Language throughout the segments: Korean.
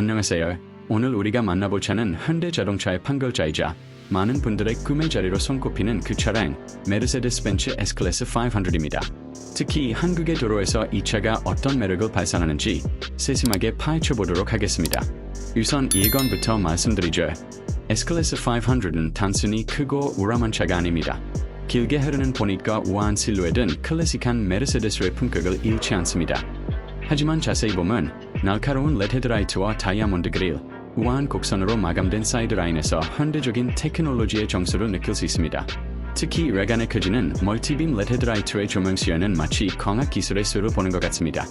안녕하세요. 오늘 우리가 만나볼 차는 현대 자동차의 판결자이자 많은 분들의 구매 자리로 손꼽히는 그 차량 메르세데스 벤츠 S클래스 500입니다. 특히 한국의 도로에서 이 차가 어떤 매력을 발산하는지 세심하게 파헤쳐 보도록 하겠습니다. 우선 예건부터 말씀드리죠. S클래스 500은 단순히 크고 우람한 차가 아닙니다. 길게 흐르는 보닛과 우아한 실루엣은 클래식한 메르세데스의 품격을 잃지 않습니다. 하지만 자세히 보면 날카로운 레드 헤드라이트와 다이아몬드 그릴, 우아한 곡선으로 마감된 사이드라인에서 현대적인 테크놀로지의 정수를 느낄 수 있습니다. 특히 외관의 크지는 멀티빔 레드 헤드라이트의 조명 시야는 마치 광학 기술의 수를 보는 것 같습니다.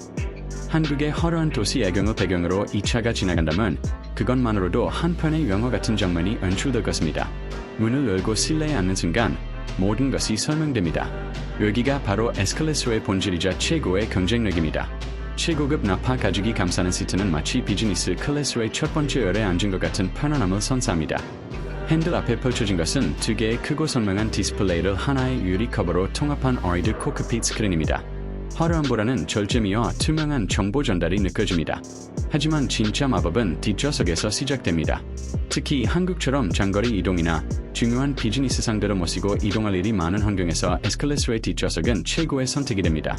한국의 화려한 도시 야경을 배경으로 이 차가 지나간다면 그것만으로도 한편의 영화 같은 장면이 연출될 것입니다. 문을 열고 실내에 앉는 순간 모든 것이 설명됩니다. 여기가 바로 에스컬레이터의 본질이자 최고의 경쟁력입니다. 최고급 나파 가죽이 감싸는 시트는 마치 비즈니스 클래스의 첫 번째 열에 앉은 것 같은 편안함을 선사합니다. 핸들 앞에 펼쳐진 것은 두 개의 크고 선명한 디스플레이를 하나의 유리 커버로 통합한 어이드 코크핏 스크린입니다. 화려함보다는 절제미와 투명한 정보 전달이 느껴집니다. 하지만 진짜 마법은 뒷좌석에서 시작됩니다. 특히 한국처럼 장거리 이동이나 중요한 비즈니스 상대를 모시고 이동할 일이 많은 환경에서 에스컬레이터의 뒷좌석은 최고의 선택이 됩니다.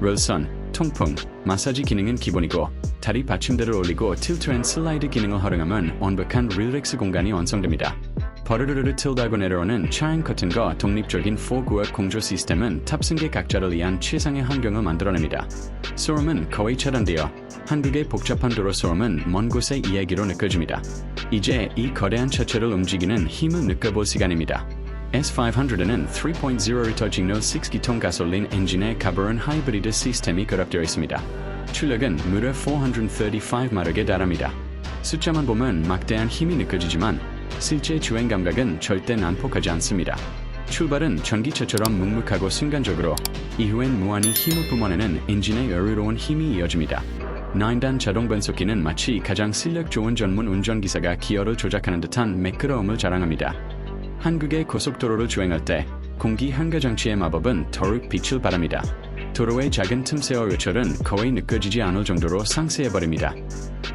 롤선, 통풍, 마사지 기능은 기본이고 다리 받침대를 올리고 틸트 앤 슬라이드 기능을 활용하면 완벽한 릴렉스 공간이 완성됩니다. 버르르르 틀다고 내려오는 차양 커튼과 독립적인 4구역 공조 시스템은 탑승객 각자를 위한 최상의 환경을 만들어냅니다. 소음은 거의 차단되어 한국의 복잡한 도로 소음은 먼 곳의 이야기로 느껴집니다. 이제 이 거대한 차체를 움직이는 힘을 느껴볼 시간입니다. S500에는 3.0리터 직로 6기통 가솔린 엔진에 가버런 하이브리드 시스템이 결합되어 있습니다. 출력은 무려 435마력에 달합니다. 숫자만 보면 막대한 힘이 느껴지지만 실제 주행 감각은 절대 난폭하지 않습니다. 출발은 전기차처럼 묵묵하고 순간적으로 이후엔 무한히 힘을 뿜어내는 엔진의 여유로운 힘이 이어집니다. 9단 자동 변속기는 마치 가장 실력 좋은 전문 운전기사가 기어를 조작하는 듯한 매끄러움을 자랑합니다. 한국의 고속도로를 주행할 때 공기 한가 장치의 마법은 더욱 빛을 발합니다. 도로의 작은 틈새와 요철은 거의 느껴지지 않을 정도로 상세해버립니다.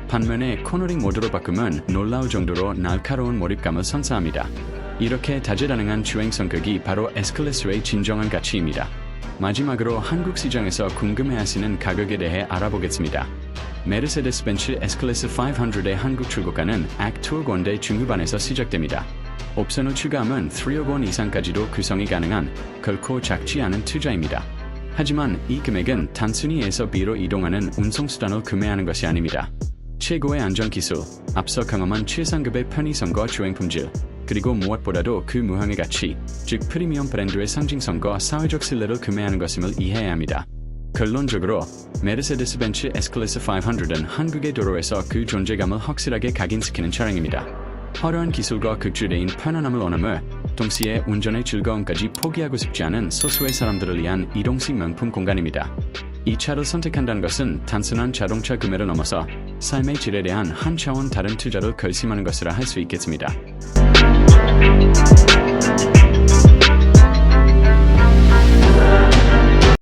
반면에 코너링 모드로 바꾸면 놀라울 정도로 날카로운 몰입감을 선사합니다. 이렇게 다재다능한 주행 성격이 바로 에스클레스의 진정한 가치입니다. 마지막으로 한국 시장에서 궁금해하시는 가격에 대해 알아보겠습니다. 메르세데스 벤츠 에스클래스 500의 한국 출고가는 액 투어 원대 중후반에서 시작됩니다. 옵션을 추가하면 3억 원 이상까지도 구성이 가능한 결코 작지 않은 투자입니다. 하지만 이 금액은 단순히 에서 B로 이동하는 운송수단을 구매하는 것이 아닙니다. 최고의 안전기술, 앞서 경험한 최상급의 편의성과 주행 품질, 그리고 무엇보다도 그 무형의 가치, 즉 프리미엄 브랜드의 상징성과 사회적 신뢰를 구매하는 것임을 이해해야 합니다. 결론적으로 메르세데스 벤츠 S클래스 500은 한국의 도로에서 그 존재감을 확실하게 각인시키는 차량입니다. 화려한 기술과 극주대인 편안함을 원하며 동시에 운전의 즐거움까지 포기하고 싶지 않은 소수의 사람들을 위한 이동식 명품 공간입니다. 이 차를 선택한다는 것은 단순한 자동차 구매를 넘어서 삶의 질에 대한 한 차원 다른 투자를 결심하는 것이라 할 수 있겠습니다.